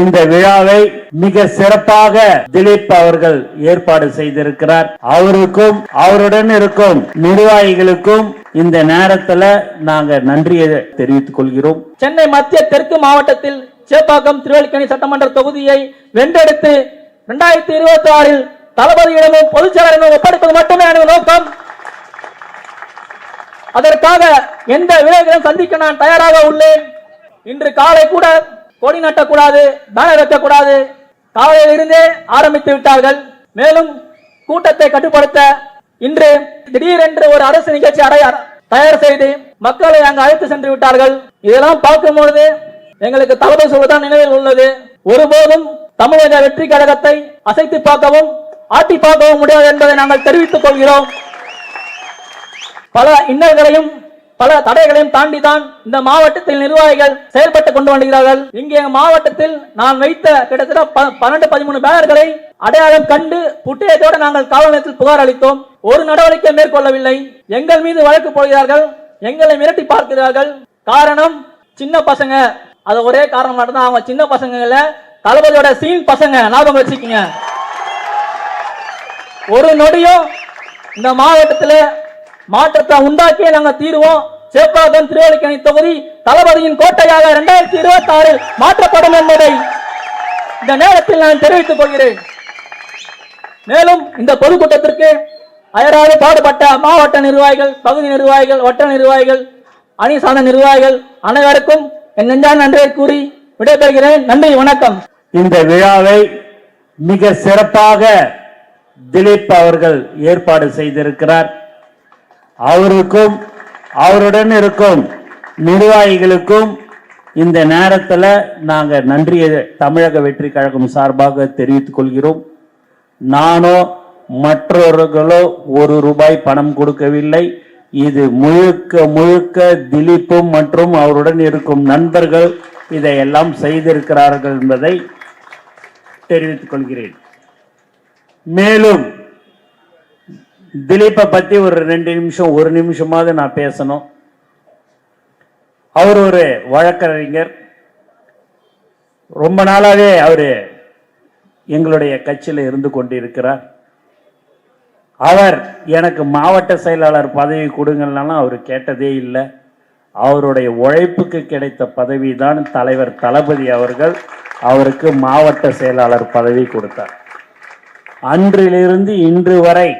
இந்த விழாவை மிக சிறப்பாக திலீப் அவர்கள் ஏற்பாடு செய்திருக்கிறார். அவருக்கும் அவருடன் இருக்கும் நிர்வாகிகளுக்கும் இந்த நேரத்துல நாங்க நன்றியை தெரிவித்துக் கொள்கிறோம். சென்னை மத்திய தெற்கு மாவட்டத்தில் சேப்பாக்கம் திருவள்ளிக்கணி சட்டமன்ற தொகுதியை வென்றெடுத்து இரண்டாயிரத்தி இருபத்தி ஆறில் தளபதியிடமும் பொதுச் செயலரிடமும் ஒப்படைப்பது மட்டுமே எனது நோக்கம். அதற்காக எந்த விளைவுகளும் சந்திக்க நான் தயாராக உள்ளேன். இன்று காலை கூட கொடி நட்டக்கூடாது பேனர் வைக்கக்கூடாது. காலையில் இருந்தே ஆரம்பித்து விட்டார்கள். மேலும் கூட்டத்தை கட்டுப்படுத்த இன்று திடீரென்று ஒரு அரசு நிகழ்ச்சி அடைய தயார் செய்து மக்களை அங்கு அழைத்து சென்று விட்டார்கள். இதெல்லாம் பார்க்கும் பொழுது எங்களுக்கு தளபதி சொல்வதான் நினைவில் உள்ளது. ஒருபோதும் தமிழக வெற்றி கழகத்தை அசைத்து பார்க்கவும் ஆட்டி பார்க்கவும் முடியாது என்பதை நாங்கள் தெரிவித்துக் கொள்கிறோம். பல இன்னல்களையும் பல தடைகளையும் தாண்டி தான் இந்த மாவட்டத்தில் நிர்வாகிகள் செயல்பட்டு கொண்டு வருகிறார்கள் இங்கே மாவட்டத்தில் நான் வைத்த கிட்டத்தட்ட ப- பன்னெண்டு பதிமூணு பேனர்களை அடையாளம் கண்டு புட்டியத்தோடு நாங்கள் காவல் நிலையத்தில் புகார் அளித்தோம். ஒரு நடவடிக்கை மேற்கொள்ளவில்லை. எங்கள் மீது வழக்கு போடுகிறார்கள். எங்களை மிரட்டி பார்க்கிறார்கள். காரணம் சின்ன பசங்க. அது ஒரே காரணம் மட்டும்தான். அவங்க சின்ன பசங்க தளபதியோட சீன் பசங்க. ஞாபகம் வச்சுக்கோங்க. ஒரு நொடியும் இந்த மாவட்டத்தில் மாற்றத்தை உண்டாக்கியே நாங்க தீருவோம். சேப்பாக்கம் திருவள்ளிக்கணி தொகுதி தளபதியின் கோட்டையாக இரண்டாயிரத்தி இருபத்தி ஆறில் மாற்றப்படும் என்பதை இந்த நேரத்தில் நான் தெரிவித்துக் கொள்கிறேன். மேலும் இந்த பொதுக்கூட்டத்திற்கு அயராது பாடுபட்ட மாவட்ட நிர்வாகிகள் பகுதி நிர்வாகிகள் வட்ட நிர்வாகிகள் அணி சார்ந்த நிர்வாகிகள் அனைவருக்கும் என் நெஞ்சான நன்றியை கூறி விடைபெறுகிறேன். நன்றி வணக்கம். இந்த விழாவை மிக சிறப்பாக திலீப் அவர்கள் ஏற்பாடு செய்திருக்கிறார். அவருக்கும் அவருடன் இருக்கும் நிர்வாகிகளுக்கும் இந்த நேரத்தில் நாங்கள் நன்றியை தமிழக வெற்றி கழகம் சார்பாக தெரிவித்துக் கொள்கிறோம். நானோ மற்றவர்களோ ஒரு ரூபாய் பணம் கொடுக்கவில்லை. இது முழுக்க முழுக்க திலீப்பும் மற்றும் அவருடன் இருக்கும் நண்பர்கள் இதையெல்லாம் செய்திருக்கிறார்கள் என்பதை தெரிவித்துக் கொள்கிறேன். மேலும் திலீப்பை பற்றி ஒரு ரெண்டு நிமிஷம் ஒரு நிமிஷமாவது நான் பேசணும். அவர் ஒரு வழக்கறிஞர். ரொம்ப நாளாகவே அவர் எங்களுடைய கட்சியில் இருந்து கொண்டிருக்கிறார். அவர் எனக்கு மாவட்ட செயலாளர் பதவி கொடுங்கலாம் அவர் கேட்டதே இல்லை. அவருடைய உழைப்புக்கு கிடைத்த பதவி தான் தலைவர் தளபதி அவர்கள் அவருக்கு மாவட்ட செயலாளர் பதவி கொடுத்தார். அன்றிலிருந்து இன்று வரை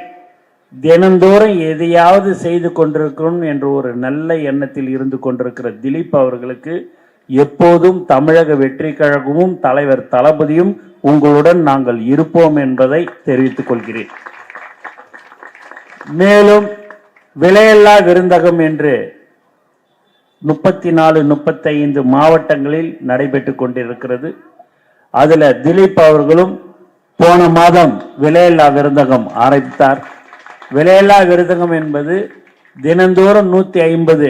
தினந்தோறும் எதையாவது செய்து கொண்டிருக்கிறோம் என்ற ஒரு நல்ல எண்ணத்தில் இருந்து கொண்டிருக்கிற திலீப் அவர்களுக்கு எப்போதும் தமிழக வெற்றி கழகமும் தலைவர் தளபதியும் உங்களுடன் நாங்கள் இருப்போம் என்பதை தெரிவித்துக் கொள்கிறேன். மேலும் விலையில்லா விருந்தகம் என்று முப்பத்தி நாலு முப்பத்தைந்து மாவட்டங்களில் நடைபெற்று கொண்டிருக்கிறது. அதில் திலீப் அவர்களும் போன மாதம் விலையில்லா விருந்தகம் ஆரம்பித்தார். விலையில்லா விருதகம் என்பது தினந்தோறும் நூற்றி ஐம்பது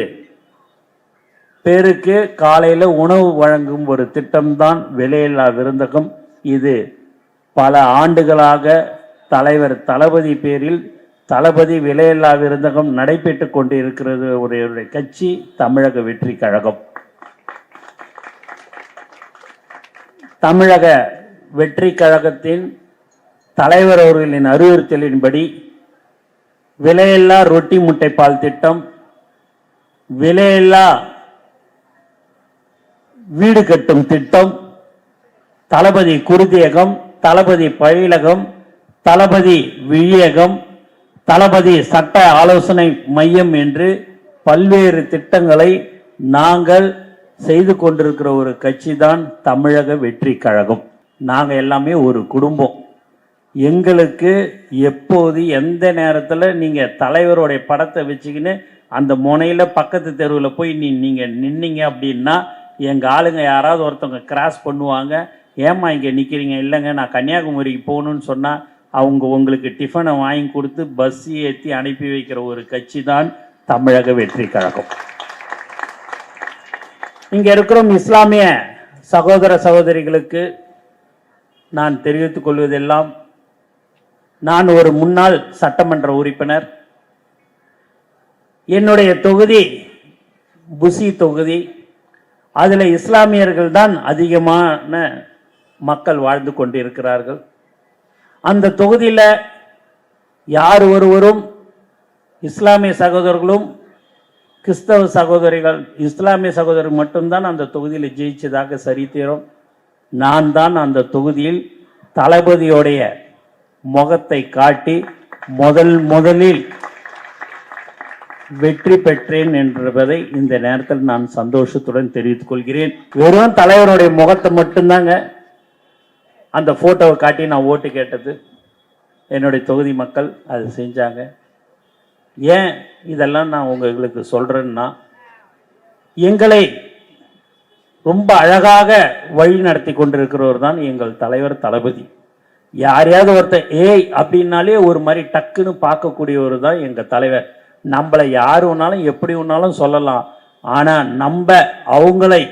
பேருக்கு காலையில் உணவு வழங்கும் ஒரு திட்டம்தான் விலையில்லா விருந்தகம் இது பல ஆண்டுகளாக தலைவர் தளபதி பேரில் தளபதி விலையில்லா விருந்தகம் நடைபெற்று கொண்டு இருக்கிறது உடைய கட்சி தமிழக வெற்றி கழகம். தமிழக வெற்றி கழகத்தின் தலைவர் அவர்களின் அறிவுறுத்தலின்படி விலையில்லா ரொட்டி முட்டை பால் திட்டம் விலையில்லா வீடு கட்டும் திட்டம் தளபதி குருதியகம் தளபதி பயிலகம் தளபதி விழியகம் தளபதி சட்ட ஆலோசனை மையம் என்று பல்வேறு திட்டங்களை நாங்கள் செய்து கொண்டிருக்கிற ஒரு கட்சி தான் தமிழக வெற்றி கழகம். நாங்கள் எல்லாமே ஒரு குடும்பம். எங்களுக்கு எப்போது எந்த நேரத்தில் நீங்கள் தலைவருடைய படத்தை வச்சுக்கின்னு அந்த முனையில் பக்கத்து தெருவில் போய் நீ நீங்கள் நின்னீங்க அப்படின்னா எங்கள் ஆளுங்க யாராவது ஒருத்தவங்க கிராஸ் பண்ணுவாங்க. ஏம்மா இங்கே நிற்கிறீங்க இல்லைங்க நான் கன்னியாகுமரிக்கு போகணுன்னு சொன்னால் அவங்க உங்களுக்கு டிஃபனை வாங்கி கொடுத்து பஸ் ஏற்றி அனுப்பி வைக்கிற ஒரு கட்சி தான் தமிழக வெற்றி கழகம். இங்கே இருக்கிறோம் இஸ்லாமிய சகோதர சகோதரிகளுக்கு நான் தெரிவித்துக் கொள்வதெல்லாம் நான் ஒரு முன்னாள் சட்டமன்ற உறுப்பினர். என்னுடைய தொகுதி புசி தொகுதி. அதில் இஸ்லாமியர்கள் தான் அதிகமான மக்கள் வாழ்ந்து கொண்டிருக்கிறார்கள். அந்த தொகுதியில் யார் ஒருவரும் இஸ்லாமிய சகோதரர்களும் கிறிஸ்தவ சகோதரிகள் இஸ்லாமிய சகோதரர் மட்டும்தான் அந்த தொகுதியில் ஜெயிச்சதாக சரித்திரம் நான் தான் அந்த தொகுதியில் தளபதியோடைய முகத்தை காட்டி முதல் முதலில் வெற்றி பெற்றேன் என்பதை இந்த நேரத்தில் நான் சந்தோஷத்துடன் தெரிவித்துக் கொள்கிறேன். வெறும் தலைவருடைய முகத்தை மட்டும்தாங்க அந்த போட்டோவை காட்டி நான் ஓட்டு கேட்டது. என்னுடைய தொகுதி மக்கள் அது செஞ்சாங்க. ஏன் இதெல்லாம் நான் உங்களுக்கு சொல்றேன்னா எங்களை ரொம்ப அழகாக வழி நடத்தி கொண்டிருக்கிறவர் தான் எங்கள் தலைவர் தளபதி. யாரையாவது ஒருத்தர் ஏய் அப்படின்னாலே ஒரு மாதிரி டக்குன்னு பார்க்கக்கூடியவர் தான் எங்கள் தலைவர். நம்மளை யார் வேணாலும் எப்படி வேணாலும் சொல்லலாம். ஆனால் நம்ம அவங்களை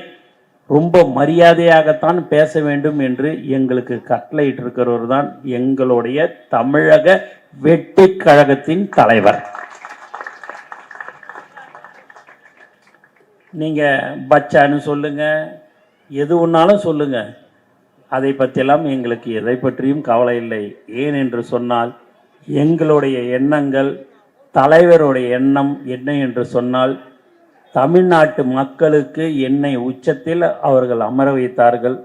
ரொம்ப மரியாதையாகத்தான் பேச வேண்டும் என்று எங்களுக்கு கட்டளையிட்டு இருக்கிறவர் தான் எங்களுடைய தமிழக வெற்றி கழகத்தின் தலைவர். நீங்கள் பச்சான்னு சொல்லுங்கள் எது ஒன்றாலும் சொல்லுங்கள் அதை பற்றியெல்லாம் எங்களுக்கு எதை பற்றியும் கவலை இல்லை. ஏன் என்று சொன்னால் எங்களுடைய எண்ணங்கள் தலைவருடைய எண்ணம் என்ன என்று சொன்னால் தமிழ்நாட்டு மக்களுக்கு என்னை உச்சத்தில் அவர்கள் அமர வைத்தார்கள்.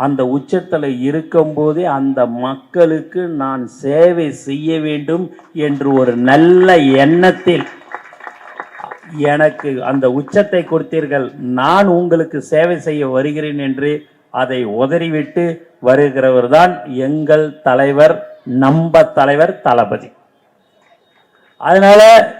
அந்த உச்சத்தில் இருக்கும்போதே அந்த மக்களுக்கு நான் சேவை செய்ய வேண்டும் என்று ஒரு நல்ல எண்ணத்தில் எனக்கு அந்த உச்சத்தை கொடுத்தீர்கள். நான் உங்களுக்கு சேவை செய்ய வருகிறேன் என்று அதை உதறிவிட்டு வருகிறவர் தான் எங்கள் தலைவர் நம்ப தலைவர் தளபதி. அதனால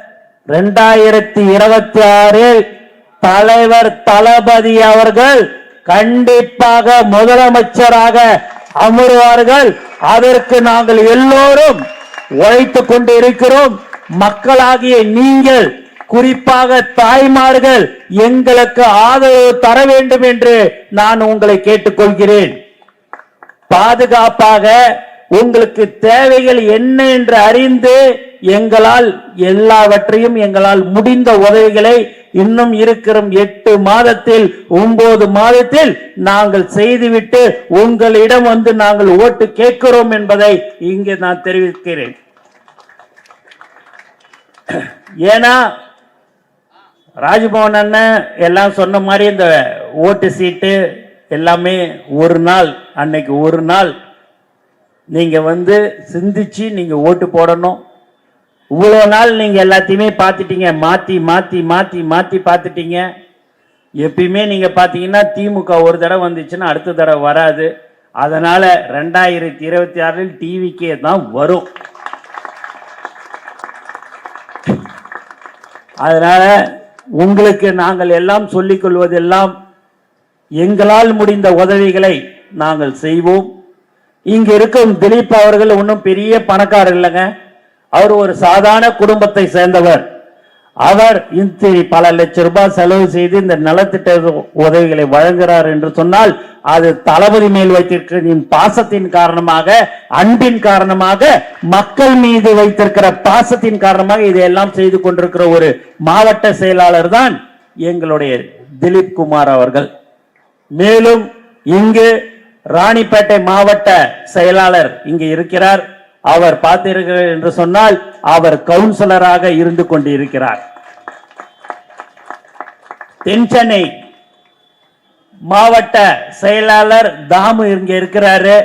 ரெண்டாயிரத்தி இருபத்தி ஆறில் தலைவர் தளபதி அவர்கள் கண்டிப்பாக முதலமைச்சராக அமருவார்கள். அதற்கு நாங்கள் எல்லோரும் உழைத்துக் கொண்டு இருக்கிறோம் மக்களாகிய நீங்கள் குறிப்பாக தாய்மார்கள் எங்களுக்கு ஆதரவு தர வேண்டும் என்று நான் உங்களை கேட்டுக்கொள்கிறேன். பாதுகாப்பாக உங்களுக்கு தேவைகள் என்ன என்று அறிந்து எங்களால் எல்லாவற்றையும் எங்களால் முடிந்த உதவிகளை இன்னும் இருக்கிற எட்டு மாதத்தில் ஒன்பது மாதத்தில் நாங்கள் செய்துவிட்டு உங்களிடம் வந்து நாங்கள் ஓட்டு கேட்கிறோம் என்பதை இங்கே நான் தெரிவிக்கிறேன். ஏன்னா ராஜ்பவன் அண்ணன் எல்லாம் சொன்ன மாதிரி இந்த ஓட்டு சீட்டு எல்லாமே ஒரு நாள் அன்னைக்கு ஒரு நாள் நீங்கள் வந்து சிந்திச்சு நீங்கள் ஓட்டு போடணும். இவ்வளோ நாள் நீங்கள் எல்லாத்தையுமே பார்த்துட்டீங்க. மாற்றி மாற்றி மாற்றி மாற்றி பார்த்துட்டீங்க. எப்பயுமே நீங்கள் பார்த்தீங்கன்னா திமுக ஒரு தடவை வந்துச்சுன்னா அடுத்த தடவை வராது. அதனால் ரெண்டாயிரத்தி இருபத்தி ஆறில் டிவிக்கே தான் வரும். அதனால் உங்களுக்கு நாங்கள் எல்லாம் சொல்லிக் கொள்வதெல்லாம் எங்களால் முடிந்த உதவிகளை நாங்கள் செய்வோம். இங்க இருக்கும் திலீப் அவர்கள் ஒன்றும் பெரிய பணக்காரர் இல்லைங்க. அவர் ஒரு சாதாரண குடும்பத்தை சேர்ந்தவர். அவர் இந்த பல லட்சம் ரூபாய் செலவு செய்து இந்த நலத்திட்ட உதவிகளை வழங்குகிறார் என்று சொன்னால் அது தளபதி மேல் வைத்திருக்கிற பாசத்தின் காரணமாக அன்பின் காரணமாக மக்கள் மீது வைத்திருக்கிற பாசத்தின் காரணமாக இதையெல்லாம் செய்து கொண்டிருக்கிற ஒரு மாவட்ட செயலாளர் தான் எங்களுடைய திலீப் குமார் அவர்கள். மேலும் இங்கு ராணிப்பேட்டை மாவட்ட செயலாளர் இங்கு இருக்கிறார். அவர் பார்த்தீர்கள் என்று சொன்னால் அவர் கவுன்சிலராக இருந்து கொண்டிருக்கிறார். தென்சென்னை மாவட்ட செயலாளர் தாமு இங்க இருக்கிறாரு.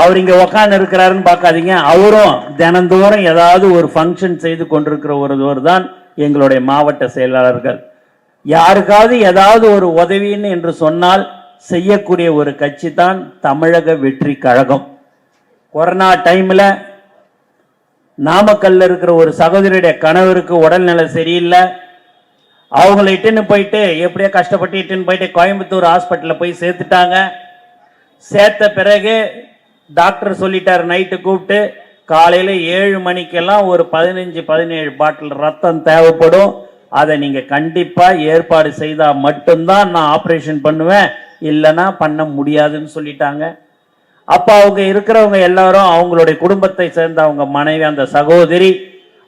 அவர் இங்க உக்காந்து இருக்கிறாருன்னு பார்க்காதீங்க. அவரும் தினந்தோறும் ஏதாவது ஒரு ஃபங்க்ஷன் செய்து கொண்டிருக்கிற ஒருவர் தான் எங்களுடைய மாவட்ட செயலாளர்கள். யாருக்காவது ஏதாவது ஒரு உதவின்னு என்று சொன்னால் செய்யக்கூடிய ஒரு கட்சி தான் தமிழக வெற்றி கழகம். கொரோனா டைமில் நாமக்கல்ல இருக்கிற ஒரு சகோதரியுடைய கணவருக்கு உடல்நிலை சரியில்லை. அவங்கள இட்டுன்னு போயிட்டு எப்படியோ கஷ்டப்பட்டு இட்டுன்னு போயிட்டு கோயம்புத்தூர் ஹாஸ்பிட்டலில் போய் சேர்த்துட்டாங்க. சேர்த்த பிறகு டாக்டர் சொல்லிட்டார் நைட்டு கூப்பிட்டு காலையில் ஏழு மணிக்கெல்லாம் ஒரு பதினஞ்சு பதினேழு பாட்டில் ரத்தம் தேவைப்படும். அதை நீங்கள் கண்டிப்பாக ஏற்பாடு செய்தால் மட்டும்தான் நான் ஆப்ரேஷன் பண்ணுவேன். இல்லைன்னா பண்ண முடியாதுன்னு சொல்லிட்டாங்க. அப்போ அவங்க இருக்கிறவங்க எல்லாரும் அவங்களுடைய குடும்பத்தை சேர்ந்த அவங்க மனைவி அந்த சகோதரி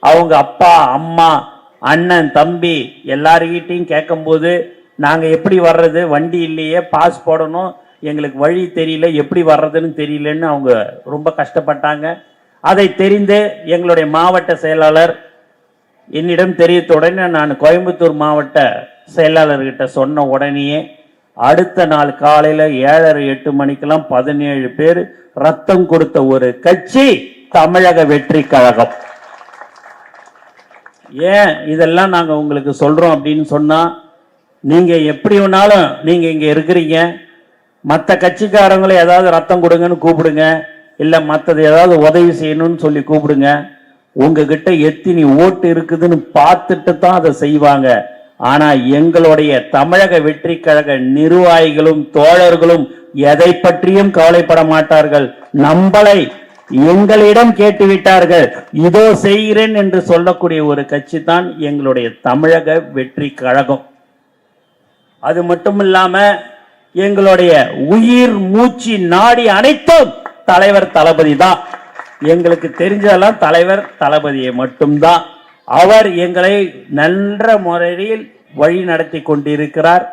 அவங்க அப்பா அம்மா அண்ணன் தம்பி எல்லார்கிட்டையும் கேட்கும்போது நாங்கள் எப்படி வர்றது? வண்டி இல்லையே பாஸ் போடணும். எங்களுக்கு வழி தெரியல எப்படி வர்றதுன்னு தெரியலன்னு அவங்க ரொம்ப கஷ்டப்பட்டாங்க. அதை தெரிந்து எங்களுடைய மாவட்ட செயலாளர் என்னிடம் தெரிவித்த உடனே நான் கோயம்புத்தூர் மாவட்ட செயலாளர்கிட்ட சொன்ன உடனேயே அடுத்த நாள் காலையில ஏழரை எட்டு மணிக்கெல்லாம் பதினேழு பேர் ரத்தம் கொடுத்த ஒரு கட்சி தமிழக வெற்றி கழகம். ஏன் இதெல்லாம் நாங்கள் உங்களுக்கு சொல்றோம் அப்படின்னு சொன்னா நீங்க எப்படி வேணாலும் நீங்க இங்க இருக்கிறீங்க. மற்ற கட்சிக்காரங்களை ஏதாவது ரத்தம் கொடுங்கன்னு கூப்பிடுங்க. இல்லை மற்றது ஏதாவது உதவி செய்யணும்னு சொல்லி கூப்பிடுங்க. உங்ககிட்ட எத்தினி ஓட்டு இருக்குதுன்னு பார்த்துட்டு தான் அதை செய்வாங்க. ஆனால் எங்களுடைய தமிழக வெற்றி கழக நிர்வாகிகளும் தோழர்களும் எதை பற்றியும் கவலைப்பட மாட்டார்கள். நம்மளை எங்களிடம் கேட்டுவிட்டார்கள். இதோ செய்கிறேன் என்று சொல்லக்கூடிய ஒரு கட்சி தான் எங்களுடைய தமிழக வெற்றி கழகம் அது மட்டும் இல்லாம எங்களுடைய உயிர் மூச்சு நாடி அனைத்தும் தலைவர் தளபதி தான். எங்களுக்கு தெரிஞ்சதெல்லாம் தலைவர் தளபதியை மட்டும்தான். அவர் எங்களை நன்ற முறையில் வழி நடத்தி கொண்டிருக்கிறார்.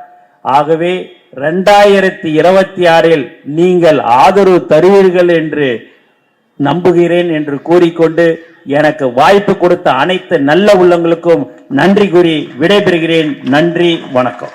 ஆகவே ரெண்டாயிரத்தி இருபத்தி ஆறில் நீங்கள் ஆதரவு தருவீர்கள் என்று நம்புகிறேன் என்று கூறிக்கொண்டு எனக்கு வாய்ப்பு கொடுத்த அனைத்து நல்ல உள்ளங்களுக்கும் நன்றி கூறி விடைபெறுகிறேன். நன்றி வணக்கம்.